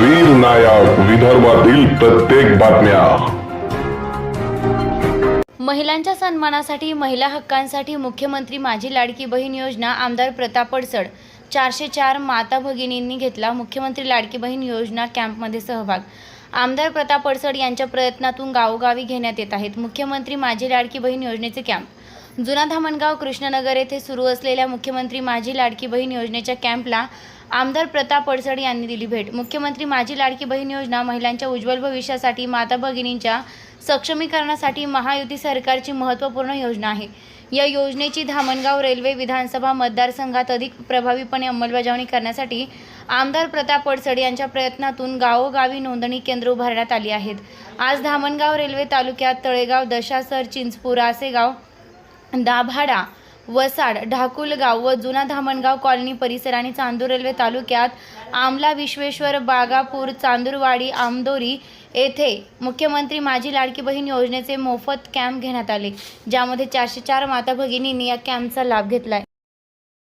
वीर नायक विदर्भातील प्रत्येक बातम्या. महिलांच्या सन्मानासाठी महिला हक्कांसाठी मुख्यमंत्री माझी लाडकी बहीण योजना आमदार प्रताप अडसड चारशे चार माता भगिनींनी घेतला मुख्यमंत्री लाडकी बहीण योजना कॅम्पमध्ये सहभाग. आमदार प्रताप अडसड यांच्या प्रयत्नातून गावोगावी घेण्यात येत आहेत मुख्यमंत्री माझी लाडकी बहीण योजनेचे कॅम्प. जुना धामणगाव कृष्णनगर येथे सुरू असलेल्या मुख्यमंत्री माझी लाडकी बहीण योजनेच्या कॅम्पला आमदार प्रताप पडसड यांनी दिली भेट. मुख्यमंत्री माझी लाडकी बहीण योजना महिलांच्या उज्ज्वल भविष्यासाठी माता भगिनींच्या सक्षमीकरणासाठी महायुती सरकारची महत्त्वपूर्ण योजना आहे. या योजनेची धामणगाव रेल्वे विधानसभा मतदारसंघात अधिक प्रभावीपणे अंमलबजावणी करण्यासाठी आमदार प्रताप पडसड यांच्या प्रयत्नातून गावोगावी नोंदणी केंद्र उभारण्यात आली आहेत. आज धामणगाव रेल्वे तालुक्यात तळेगाव दशासर चिंचपूर आसेगाव दाभाडा वसाड ढाकुलगाव व जुना धामणगाव कॉलनी परिसर आणि चांदूर रेल्वे तालुक्यात आमला विश्वेश्वर बागापूर चांदूरवाडी आमदोरी येथे मुख्यमंत्री माझी लाडकी बहीण योजनेचे मोफत कॅम्प घेण्यात आले ज्यामध्ये चारशे चार माता भगिनींनी या कॅम्पचा लाभ घेतलाय.